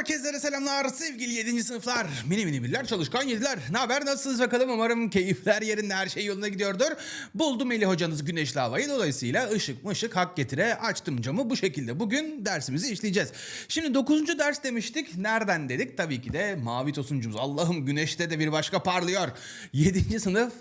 Herkese selamlar sevgili 7. sınıflar, mini mini biller, çalışkan yediler. Ne haber, nasılsınız bakalım? Umarım keyifler yerinde, her şey yolunda gidiyordur. Buldum Melih hocanız güneşli havayı, dolayısıyla ışık mışık hak getire açtım camı bu şekilde. Bugün dersimizi işleyeceğiz. Şimdi 9. ders demiştik. Nereden dedik? Tabii ki de mavi tosuncumuz. Allah'ım güneşte de bir başka parlıyor. 7. sınıf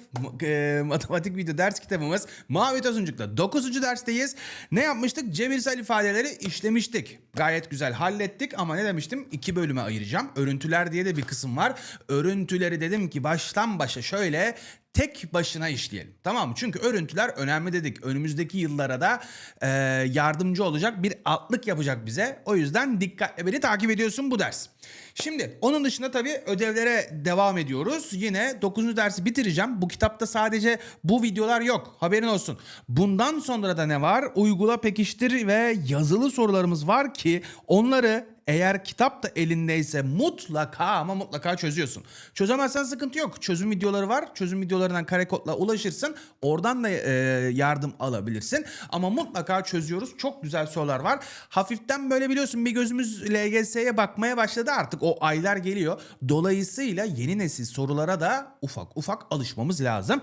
e, matematik video ders kitabımız Mavi Tosuncuk'ta 9. dersteyiz. Ne yapmıştık? Cebirsel ifadeleri işlemiştik. Gayet güzel hallettik ama ne demiştim? İki bölüme ayıracağım. Örüntüler diye de bir kısım var. Örüntüleri dedim ki baştan başa şöyle tek başına işleyelim. Tamam mı? Çünkü örüntüler önemli dedik. Önümüzdeki yıllara da e, yardımcı olacak bir altlık yapacak bize. O yüzden dikkatle beni takip ediyorsun bu ders. Şimdi onun dışında tabii ödevlere devam ediyoruz. Yine 9. dersi bitireceğim. Bu kitapta sadece bu videolar yok. Haberin olsun. Bundan sonra da ne var? Uygula, pekiştir ve yazılı sorularımız var ki onları eğer kitap da elindeyse mutlaka ama mutlaka çözüyorsun. Çözemezsen sıkıntı yok. Çözüm videoları var. Çözüm videolarından kare kodla ulaşırsın. Oradan da e, yardım alabilirsin. Ama mutlaka çözüyoruz. Çok güzel sorular var. Hafiften böyle biliyorsun bir gözümüz LGS'ye bakmaya başladı artık. O aylar geliyor. Dolayısıyla yeni nesil sorulara da ufak ufak alışmamız lazım.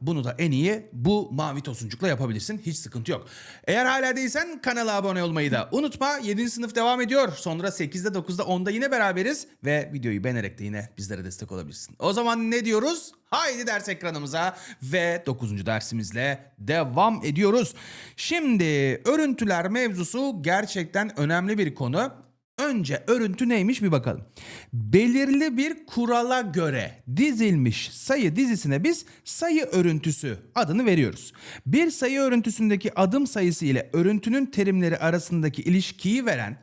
Bunu da en iyi bu mavi tosuncukla yapabilirsin. Hiç sıkıntı yok. Eğer hala değilsen kanala abone olmayı da unutma. 7. sınıf devam ediyor. Sonra 8'de 9'da 10'da yine beraberiz. Ve videoyu beğenerek de yine bizlere destek olabilirsin. O zaman ne diyoruz? Haydi ders ekranımıza ve 9. dersimizle devam ediyoruz. Şimdi örüntüler mevzusu gerçekten önemli bir konu. Önce örüntü neymiş bir bakalım. Belirli bir kurala göre dizilmiş sayı dizisine biz sayı örüntüsü adını veriyoruz. Bir sayı örüntüsündeki adım sayısı ile örüntünün terimleri arasındaki ilişkiyi veren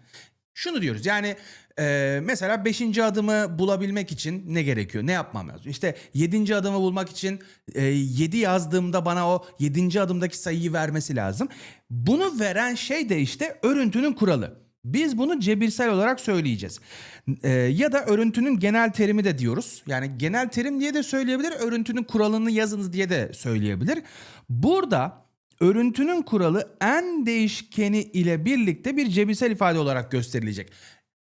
şunu diyoruz yani e, mesela 5. adımı bulabilmek için ne gerekiyor? Ne yapmam lazım? İşte 7. adımı bulmak için 7 yazdığımda bana o 7. adımdaki sayıyı vermesi lazım. Bunu veren şey de işte örüntünün kuralı. Biz bunu cebirsel olarak söyleyeceğiz. Ee, ya da örüntünün genel terimi de diyoruz. Yani genel terim diye de söyleyebilir. Örüntünün kuralını yazınız diye de söyleyebilir. Burada örüntünün kuralı en değişkeni ile birlikte bir cebirsel ifade olarak gösterilecek.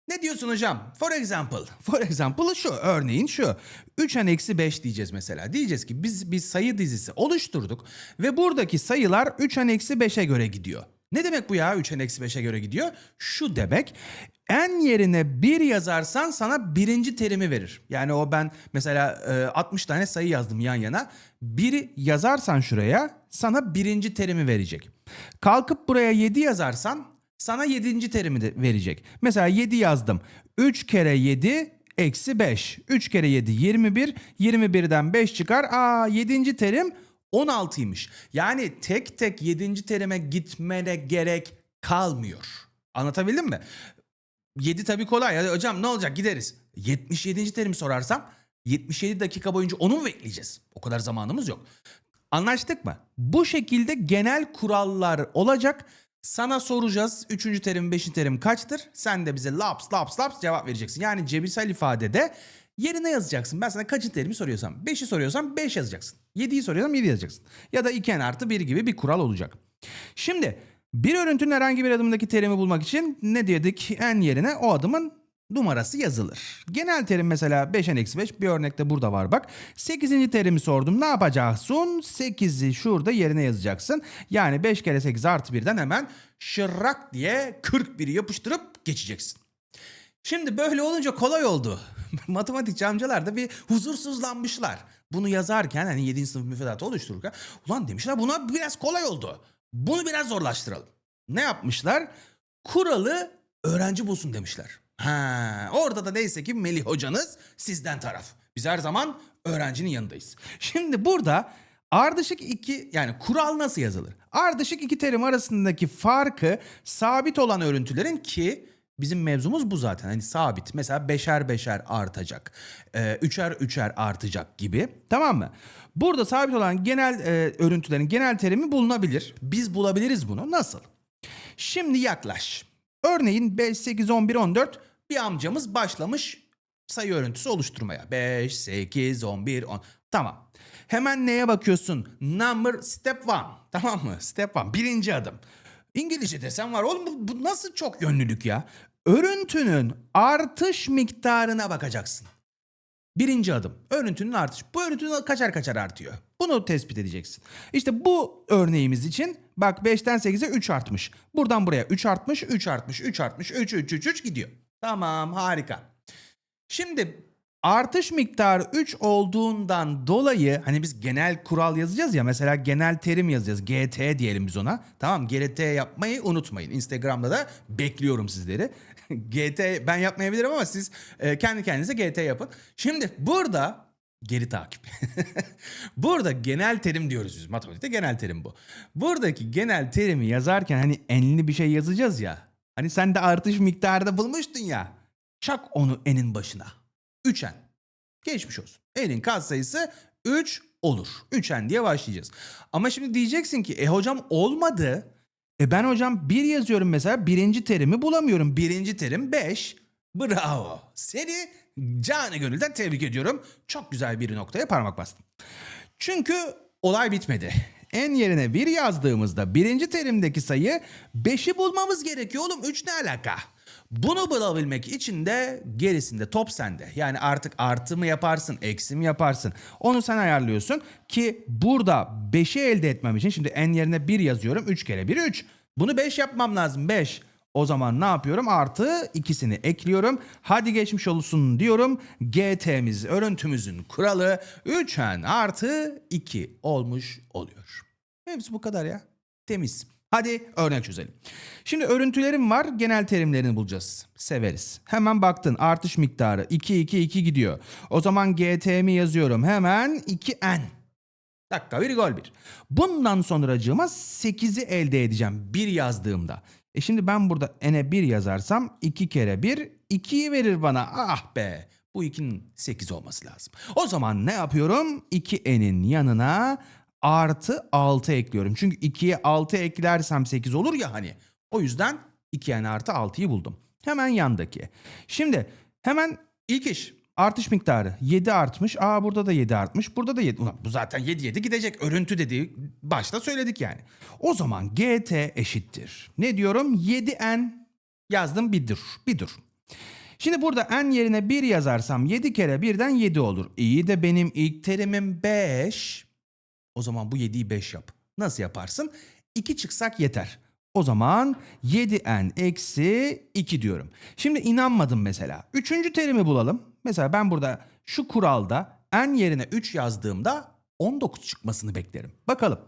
Ne diyorsun hocam? For example. For example şu. Örneğin şu. 3n eksi 5 diyeceğiz mesela. Diyeceğiz ki biz bir sayı dizisi oluşturduk ve buradaki sayılar 3n eksi 5'e göre gidiyor. Ne demek bu ya 3n eksi 5'e göre gidiyor? Şu demek n yerine 1 yazarsan sana birinci terimi verir. Yani o ben mesela e, 60 tane sayı yazdım yan yana. 1 yazarsan şuraya sana birinci terimi verecek. Kalkıp buraya 7 yazarsan sana 7. terimi de verecek. Mesela 7 yazdım. 3 kere 7 eksi 5. 3 kere 7 21. 21'den 5 çıkar. Aa 7. terim 16'ymış. Yani tek tek 7. terime gitmene gerek kalmıyor. Anlatabildim mi? 7 tabii kolay. Hadi hocam ne olacak gideriz. 77. terimi sorarsam 77 dakika boyunca onu mu bekleyeceğiz? O kadar zamanımız yok. Anlaştık mı? Bu şekilde genel kurallar olacak. Sana soracağız 3. terim 5. terim kaçtır? Sen de bize laps laps laps cevap vereceksin. Yani cebirsel ifadede yerine yazacaksın. Ben sana kaçıncı terimi soruyorsam 5'i soruyorsam 5 yazacaksın. 7'yi soruyorsam 7 yazacaksın. Ya da 2n artı 1 gibi bir kural olacak. Şimdi bir örüntünün herhangi bir adımdaki terimi bulmak için ne dedik? n yerine o adımın numarası yazılır. Genel terim mesela 5n eksi 5 bir örnekte burada var bak. 8. terimi sordum ne yapacaksın? 8'i şurada yerine yazacaksın. Yani 5 kere 8 artı 1'den hemen şırrak diye 41'i yapıştırıp geçeceksin. Şimdi böyle olunca kolay oldu. Matematikçi amcalar da bir huzursuzlanmışlar. Bunu yazarken hani 7. sınıf müfredatı oluştururken ulan demişler buna biraz kolay oldu. Bunu biraz zorlaştıralım. Ne yapmışlar? Kuralı öğrenci bulsun demişler. Ha, orada da neyse ki Melih hocanız sizden taraf. Biz her zaman öğrencinin yanındayız. Şimdi burada ardışık iki yani kural nasıl yazılır? Ardışık iki terim arasındaki farkı sabit olan örüntülerin ki bizim mevzumuz bu zaten. Hani sabit. Mesela beşer beşer artacak. e, üçer üçer artacak gibi. Tamam mı? Burada sabit olan genel e, örüntülerin genel terimi bulunabilir. Biz bulabiliriz bunu. Nasıl? Şimdi yaklaş. Örneğin 5, 8, 11, 14 bir amcamız başlamış sayı örüntüsü oluşturmaya. 5, 8, 11, 10. Tamam. Hemen neye bakıyorsun? Number step 1. Tamam mı? Step 1. Birinci adım. İngilizce desem var. Oğlum bu, bu nasıl çok yönlülük ya? örüntünün artış miktarına bakacaksın. Birinci adım. Örüntünün artış. Bu örüntü kaçar kaçar artıyor. Bunu tespit edeceksin. İşte bu örneğimiz için bak 5'ten 8'e 3 artmış. Buradan buraya 3 artmış, 3 artmış, 3 artmış, 3, 3, 3, 3 gidiyor. Tamam harika. Şimdi artış miktarı 3 olduğundan dolayı hani biz genel kural yazacağız ya mesela genel terim yazacağız. GT diyelim biz ona. Tamam GT yapmayı unutmayın. Instagram'da da bekliyorum sizleri. GT ben yapmayabilirim ama siz e, kendi kendinize GT yapın. Şimdi burada geri takip. burada genel terim diyoruz biz matematikte genel terim bu. Buradaki genel terimi yazarken hani enli bir şey yazacağız ya. Hani sen de artış miktarı da bulmuştun ya. Çak onu enin başına. 3n. Geçmiş olsun. Enin katsayısı 3 olur. 3n diye başlayacağız. Ama şimdi diyeceksin ki e hocam olmadı. E ben hocam 1 yazıyorum mesela birinci terimi bulamıyorum. Birinci terim 5. Bravo. Seni canı gönülden tebrik ediyorum. Çok güzel bir noktaya parmak bastın. Çünkü olay bitmedi. En yerine 1 yazdığımızda birinci terimdeki sayı 5'i bulmamız gerekiyor oğlum. 3 ne alaka? Bunu bulabilmek için de gerisinde top sende. Yani artık artı mı yaparsın, eksi mi yaparsın? Onu sen ayarlıyorsun ki burada 5'i elde etmem için şimdi en yerine 1 yazıyorum. 3 kere 1 3. Bunu 5 yapmam lazım 5. O zaman ne yapıyorum? Artı ikisini ekliyorum. Hadi geçmiş olsun diyorum. GT'miz, örüntümüzün kuralı 3n artı 2 olmuş oluyor. Hepsi bu kadar ya. Temiz. Hadi örnek çözelim. Şimdi örüntülerim var. Genel terimlerini bulacağız. Severiz. Hemen baktın artış miktarı 2 2 2 gidiyor. O zaman GT'mi yazıyorum. Hemen 2n. Dakika bir gol bir. Bundan sonracığıma 8'i elde edeceğim bir yazdığımda. E şimdi ben burada n'e 1 yazarsam 2 kere 1 2'yi verir bana. Ah be. Bu 2'nin 8 olması lazım. O zaman ne yapıyorum? 2n'in yanına artı 6 ekliyorum. Çünkü 2'ye 6 eklersem 8 olur ya hani. O yüzden 2n artı 6'yı buldum. Hemen yandaki. Şimdi hemen ilk iş artış miktarı 7 artmış. Aa burada da 7 artmış. Burada da 7. Ulan bu zaten 7 7 gidecek. Örüntü dediği başta söyledik yani. O zaman gt eşittir. Ne diyorum? 7n yazdım bir dur. Bir dur. Şimdi burada n yerine 1 yazarsam 7 kere 1'den 7 olur. İyi de benim ilk terimim 5. O zaman bu 7'yi 5 yap. Nasıl yaparsın? 2 çıksak yeter. O zaman 7n eksi 2 diyorum. Şimdi inanmadım mesela. Üçüncü terimi bulalım. Mesela ben burada şu kuralda n yerine 3 yazdığımda 19 çıkmasını beklerim. Bakalım.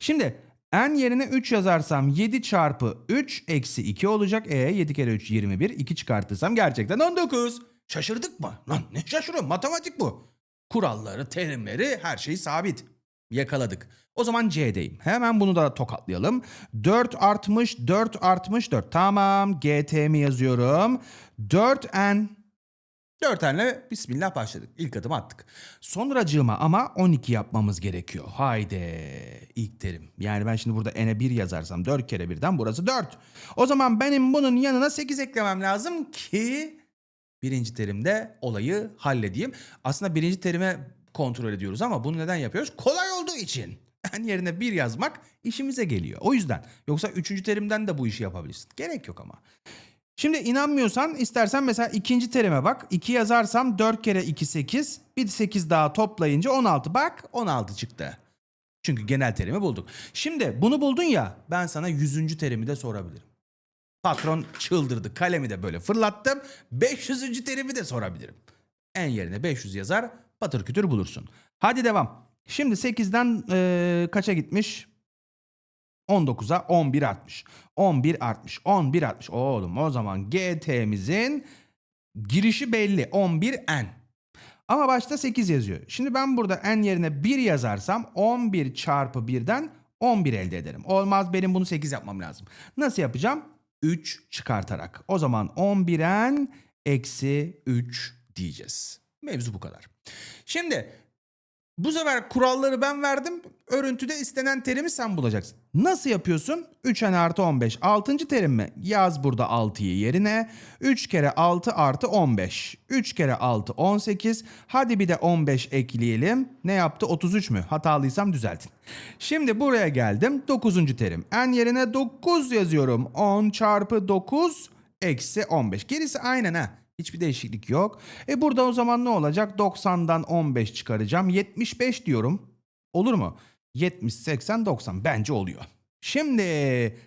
Şimdi n yerine 3 yazarsam 7 çarpı 3 eksi 2 olacak. E 7 kere 3 21. 2 çıkartırsam gerçekten 19. Şaşırdık mı? Lan ne şaşırıyorum matematik bu. Kuralları, terimleri her şey sabit. Yakaladık. O zaman C'deyim. Hemen bunu da tokatlayalım. 4 artmış, 4 artmış, 4. Tamam. GT'mi yazıyorum. 4N. 4N'le bismillah başladık. İlk adım attık. Sonracığıma ama 12 yapmamız gerekiyor. Haydi. ilk terim. Yani ben şimdi burada N'e 1 yazarsam 4 kere 1'den burası 4. O zaman benim bunun yanına 8 eklemem lazım ki birinci terimde olayı halledeyim. Aslında birinci terime kontrol ediyoruz ama bunu neden yapıyoruz? Kolay olduğu için. En yerine bir yazmak işimize geliyor. O yüzden. Yoksa üçüncü terimden de bu işi yapabilirsin. Gerek yok ama. Şimdi inanmıyorsan istersen mesela ikinci terime bak. 2 yazarsam 4 kere 2 8. Bir 8 daha toplayınca 16. Bak 16 çıktı. Çünkü genel terimi bulduk. Şimdi bunu buldun ya ben sana yüzüncü terimi de sorabilirim. Patron çıldırdı. Kalemi de böyle fırlattım. 500. terimi de sorabilirim. En yerine 500 yazar patır kütür bulursun. Hadi devam. Şimdi 8'den eee, kaça gitmiş? 19'a 11 artmış. 11 artmış. 11 artmış. Oğlum o zaman GT'mizin girişi belli. 11N. Ama başta 8 yazıyor. Şimdi ben burada N yerine 1 yazarsam 11 çarpı 1'den 11 elde ederim. Olmaz benim bunu 8 yapmam lazım. Nasıl yapacağım? 3 çıkartarak. O zaman 11N eksi 3 diyeceğiz. Mevzu bu kadar. Şimdi bu sefer kuralları ben verdim. Örüntüde istenen terimi sen bulacaksın. Nasıl yapıyorsun? 3n artı 15. 6. terim mi? Yaz burada 6'yı yerine. 3 kere 6 artı 15. 3 kere 6 18. Hadi bir de 15 ekleyelim. Ne yaptı? 33 mü? Hatalıysam düzeltin. Şimdi buraya geldim. 9. terim. n yerine 9 yazıyorum. 10 çarpı 9 eksi 15. Gerisi aynen ha. Hiçbir değişiklik yok. E burada o zaman ne olacak? 90'dan 15 çıkaracağım. 75 diyorum. Olur mu? 70, 80, 90 bence oluyor. Şimdi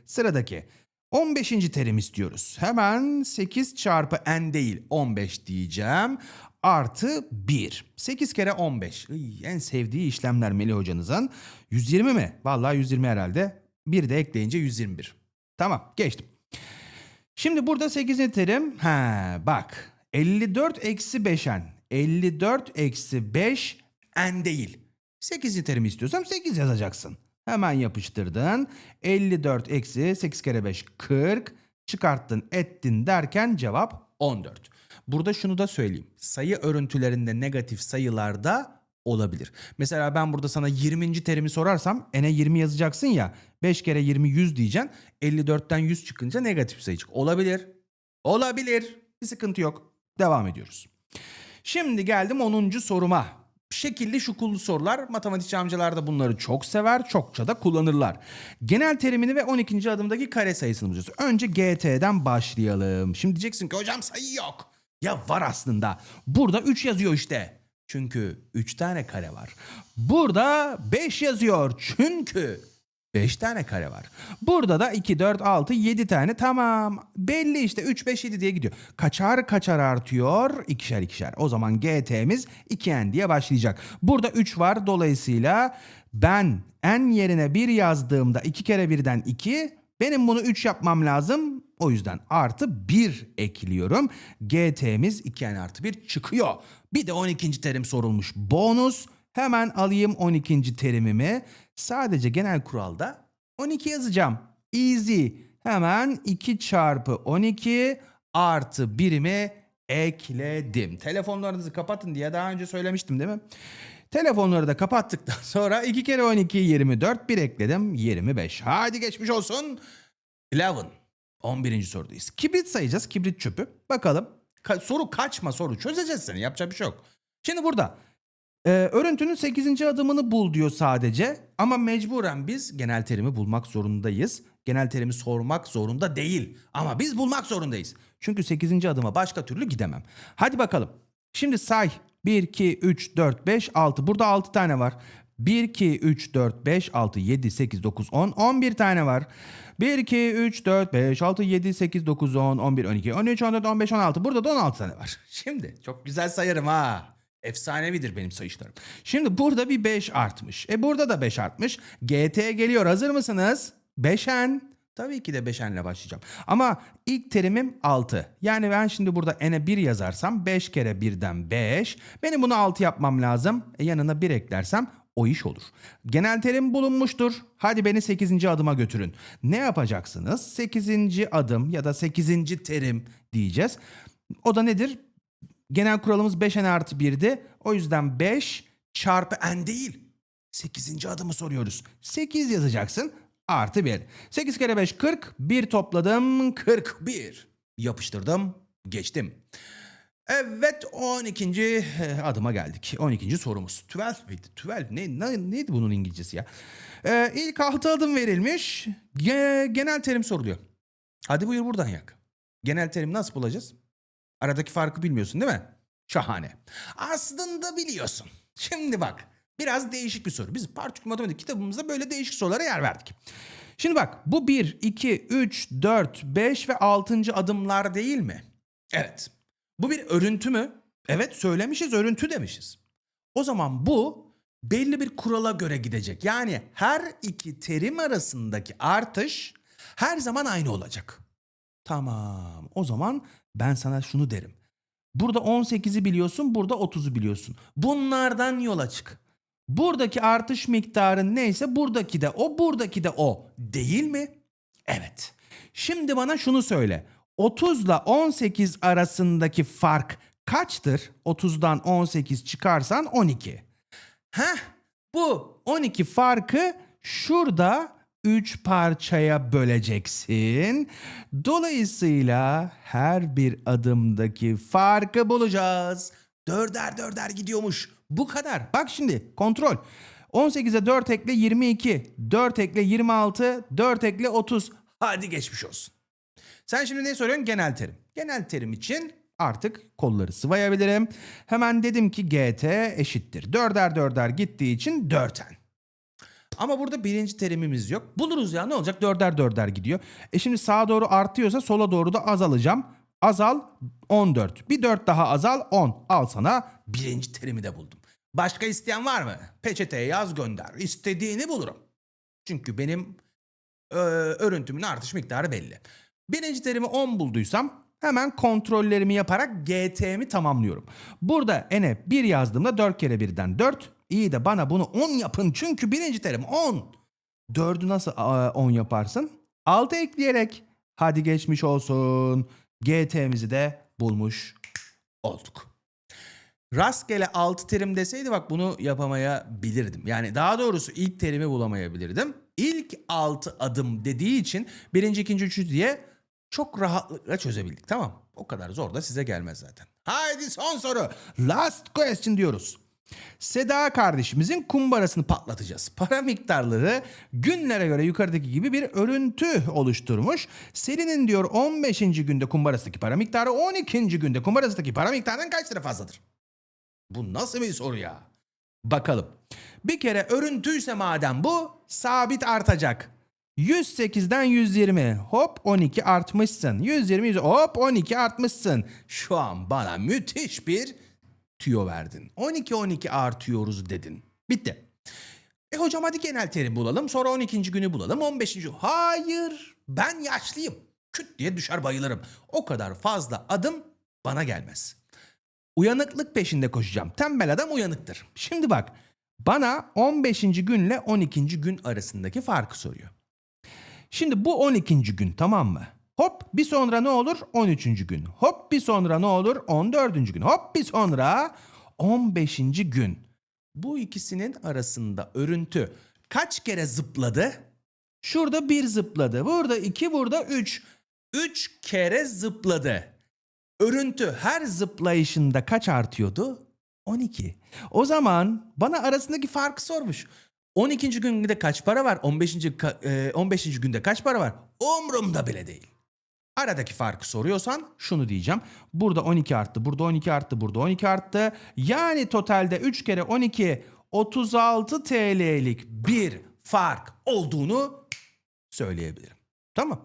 sıradaki 15. terim istiyoruz. Hemen 8 çarpı n değil 15 diyeceğim. Artı 1. 8 kere 15. Iy, en sevdiği işlemler Melih hocanızın. 120 mi? Vallahi 120 herhalde. Bir de ekleyince 121. Tamam geçtim. Şimdi burada 8. terim. Ha bak. 54 eksi 5n. 54 eksi 5 n değil. 8. terimi istiyorsam 8 yazacaksın. Hemen yapıştırdın. 54 eksi 8 kere 5 40. Çıkarttın ettin derken cevap 14. Burada şunu da söyleyeyim. Sayı örüntülerinde negatif sayılarda olabilir. Mesela ben burada sana 20. terimi sorarsam n'e 20 yazacaksın ya. 5 kere 20 100 diyeceksin. 54'ten 100 çıkınca negatif sayı çık. Olabilir. Olabilir. Bir sıkıntı yok. Devam ediyoruz. Şimdi geldim 10. soruma. Şekilli şukullu sorular. Matematikçi amcalar da bunları çok sever, çokça da kullanırlar. Genel terimini ve 12. adımdaki kare sayısını bulacağız. Önce GT'den başlayalım. Şimdi diyeceksin ki hocam sayı yok. Ya var aslında. Burada 3 yazıyor işte. Çünkü 3 tane kare var. Burada 5 yazıyor. Çünkü 5 tane kare var. Burada da 2, 4, 6, 7 tane tamam. Belli işte 3, 5, 7 diye gidiyor. Kaçar kaçar artıyor ikişer ikişer. O zaman GT'miz 2n diye başlayacak. Burada 3 var dolayısıyla ben n yerine 1 yazdığımda 2 kere 1'den 2 benim bunu 3 yapmam lazım. O yüzden artı 1 ekliyorum. GT'miz 2n artı 1 çıkıyor. Bir de 12. terim sorulmuş. Bonus. Hemen alayım 12. terimimi. Sadece genel kuralda 12 yazacağım. Easy. Hemen 2 çarpı 12 artı birimi ekledim. Telefonlarınızı kapatın diye daha önce söylemiştim değil mi? Telefonları da kapattıktan sonra 2 kere 12 24 bir ekledim 25. Hadi geçmiş olsun. 11. 11. sorudayız. Kibrit sayacağız. Kibrit çöpü. Bakalım. Ka- soru kaçma soru. Çözeceğiz seni. Yapacak bir şey yok. Şimdi burada ee, örüntünün 8. adımını bul diyor sadece. Ama mecburen biz genel terimi bulmak zorundayız. Genel terimi sormak zorunda değil. Ama biz bulmak zorundayız. Çünkü 8. adıma başka türlü gidemem. Hadi bakalım. Şimdi say. 1, 2, 3, 4, 5, 6. Burada 6 tane var. 1, 2, 3, 4, 5, 6, 7, 8, 9, 10. 11 tane var. 1, 2, 3, 4, 5, 6, 7, 8, 9, 10, 11, 12, 13, 14, 15, 16. Burada da 16 tane var. Şimdi çok güzel sayarım ha. Efsanevidir benim sayışlarım. Şimdi burada bir 5 artmış. E burada da 5 artmış. GT geliyor. Hazır mısınız? 5n. Tabii ki de 5n ile başlayacağım. Ama ilk terimim 6. Yani ben şimdi burada n'e 1 yazarsam 5 kere 1'den 5. Benim bunu 6 yapmam lazım. E yanına 1 eklersem o iş olur. Genel terim bulunmuştur. Hadi beni 8. adıma götürün. Ne yapacaksınız? 8. adım ya da 8. terim diyeceğiz. O da nedir? Genel kuralımız 5 n artı 1'di. O yüzden 5 çarpı n değil. 8. adımı soruyoruz. 8 yazacaksın artı 1. 8 kere 5 40. 1 topladım 41. Yapıştırdım geçtim. Evet 12. adıma geldik. 12. sorumuz. 12 miydi? 12 ne, ne, neydi bunun İngilizcesi ya? Ee, ilk 6 adım verilmiş. Ge- genel terim soruluyor. Hadi buyur buradan yak. Genel terim nasıl bulacağız? Aradaki farkı bilmiyorsun değil mi? Şahane. Aslında biliyorsun. Şimdi bak biraz değişik bir soru. Biz Parçuk Matematik kitabımızda böyle değişik sorulara yer verdik. Şimdi bak bu 1, 2, 3, 4, 5 ve 6. adımlar değil mi? Evet. Bu bir örüntü mü? Evet söylemişiz örüntü demişiz. O zaman bu belli bir kurala göre gidecek. Yani her iki terim arasındaki artış her zaman aynı olacak. Tamam. O zaman ben sana şunu derim. Burada 18'i biliyorsun, burada 30'u biliyorsun. Bunlardan yola çık. Buradaki artış miktarı neyse buradaki de o, buradaki de o. Değil mi? Evet. Şimdi bana şunu söyle. 30 ile 18 arasındaki fark kaçtır? 30'dan 18 çıkarsan 12. Heh, bu 12 farkı şurada 3 parçaya böleceksin. Dolayısıyla her bir adımdaki farkı bulacağız. Dörder dörder gidiyormuş. Bu kadar. Bak şimdi kontrol. 18'e 4 ekle 22, 4 ekle 26, 4 ekle 30. Hadi geçmiş olsun. Sen şimdi ne soruyorsun? Genel terim. Genel terim için artık kolları sıvayabilirim. Hemen dedim ki GT eşittir. Dörder dörder gittiği için dörten. Ama burada birinci terimimiz yok. Buluruz ya ne olacak? Dörder dörder gidiyor. E şimdi sağa doğru artıyorsa sola doğru da azalacağım. Azal 14. Bir 4 daha azal 10. Al sana birinci terimi de buldum. Başka isteyen var mı? Peçeteye yaz gönder. İstediğini bulurum. Çünkü benim e, örüntümün artış miktarı belli. Birinci terimi 10 bulduysam hemen kontrollerimi yaparak GT'mi tamamlıyorum. Burada ene 1 yazdığımda 4 kere 1'den 4. İyi de bana bunu 10 yapın çünkü birinci terim 10. 4'ü nasıl a, 10 yaparsın? 6 ekleyerek. Hadi geçmiş olsun. GT'mizi de bulmuş olduk. Rastgele 6 terim deseydi bak bunu yapamayabilirdim. Yani daha doğrusu ilk terimi bulamayabilirdim. İlk 6 adım dediği için birinci, ikinci, üçüncü diye çok rahatlıkla çözebildik. Tamam. O kadar zor da size gelmez zaten. Haydi son soru. Last question diyoruz. Seda kardeşimizin kumbarasını patlatacağız. Para miktarları günlere göre yukarıdaki gibi bir örüntü oluşturmuş. Selin'in diyor 15. günde kumbarasındaki para miktarı 12. günde kumbarasındaki para miktarından kaç lira fazladır? Bu nasıl bir soru ya? Bakalım. Bir kere örüntüyse madem bu sabit artacak. 108'den 120 hop 12 artmışsın. 120 100, hop 12 artmışsın. Şu an bana müthiş bir tüyo verdin. 12 12 artıyoruz dedin. Bitti. E hocam hadi genel terim bulalım. Sonra 12. günü bulalım. 15. Hayır. Ben yaşlıyım. Küt diye düşer bayılırım. O kadar fazla adım bana gelmez. Uyanıklık peşinde koşacağım. Tembel adam uyanıktır. Şimdi bak. Bana 15. günle 12. gün arasındaki farkı soruyor. Şimdi bu 12. gün tamam mı? Hop bir sonra ne olur? 13. gün. Hop bir sonra ne olur? 14. gün. Hop bir sonra 15. gün. Bu ikisinin arasında örüntü kaç kere zıpladı? Şurada bir zıpladı. Burada iki, burada üç. Üç kere zıpladı. Örüntü her zıplayışında kaç artıyordu? 12. O zaman bana arasındaki farkı sormuş. 12. günde kaç para var? 15. ka- e, 15. günde kaç para var? Umrumda bile değil. Aradaki farkı soruyorsan şunu diyeceğim. Burada 12 arttı, burada 12 arttı, burada 12 arttı. Yani totalde 3 kere 12 36 TL'lik bir fark olduğunu söyleyebilirim. Tamam.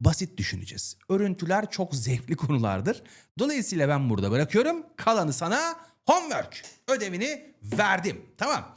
Basit düşüneceğiz. Örüntüler çok zevkli konulardır. Dolayısıyla ben burada bırakıyorum. Kalanı sana homework ödevini verdim. Tamam.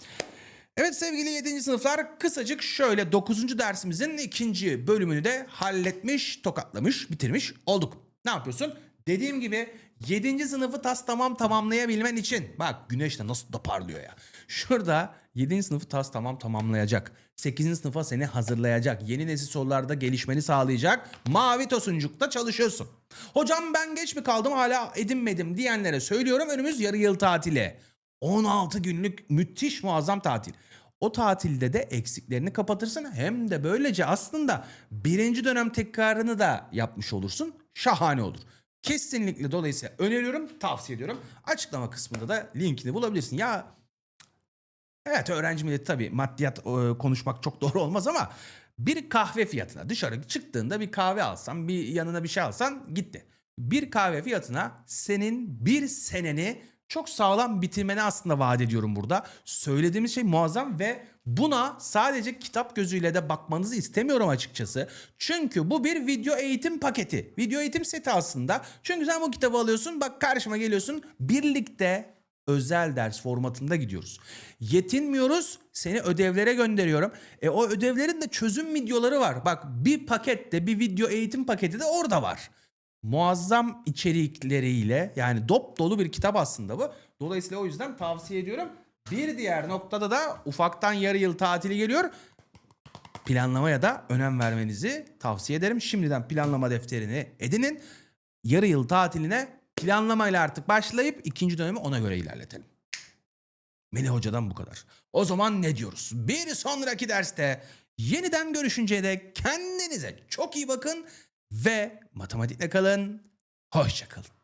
Evet sevgili 7. sınıflar kısacık şöyle 9. dersimizin ikinci bölümünü de halletmiş, tokatlamış, bitirmiş olduk. Ne yapıyorsun? Dediğim gibi 7. sınıfı tas tamam tamamlayabilmen için bak güneş de nasıl da parlıyor ya. Şurada 7. sınıfı tas tamam tamamlayacak. 8. sınıfa seni hazırlayacak. Yeni nesil sorularda gelişmeni sağlayacak. Mavi tosuncukta çalışıyorsun. Hocam ben geç mi kaldım hala edinmedim diyenlere söylüyorum önümüz yarı yıl tatili. 16 günlük müthiş muazzam tatil. O tatilde de eksiklerini kapatırsın hem de böylece aslında birinci dönem tekrarını da yapmış olursun. Şahane olur. Kesinlikle dolayısıyla öneriyorum, tavsiye ediyorum. Açıklama kısmında da linkini bulabilirsin. Ya evet öğrenci milleti tabii maddiyat e, konuşmak çok doğru olmaz ama bir kahve fiyatına dışarı çıktığında bir kahve alsan, bir yanına bir şey alsan gitti. Bir kahve fiyatına senin bir seneni çok sağlam bitirmeni aslında vaat ediyorum burada. Söylediğimiz şey muazzam ve buna sadece kitap gözüyle de bakmanızı istemiyorum açıkçası. Çünkü bu bir video eğitim paketi. Video eğitim seti aslında. Çünkü sen bu kitabı alıyorsun bak karşıma geliyorsun birlikte özel ders formatında gidiyoruz. Yetinmiyoruz. Seni ödevlere gönderiyorum. E o ödevlerin de çözüm videoları var. Bak bir pakette bir video eğitim paketi de orada var muazzam içerikleriyle yani dop dolu bir kitap aslında bu. Dolayısıyla o yüzden tavsiye ediyorum. Bir diğer noktada da ufaktan yarı yıl tatili geliyor. Planlamaya da önem vermenizi tavsiye ederim. Şimdiden planlama defterini edinin. Yarı yıl tatiline planlamayla artık başlayıp ikinci dönemi ona göre ilerletelim. Melih Hoca'dan bu kadar. O zaman ne diyoruz? Bir sonraki derste yeniden görüşünceye dek kendinize çok iyi bakın ve matematikle kalın. Hoşça kalın.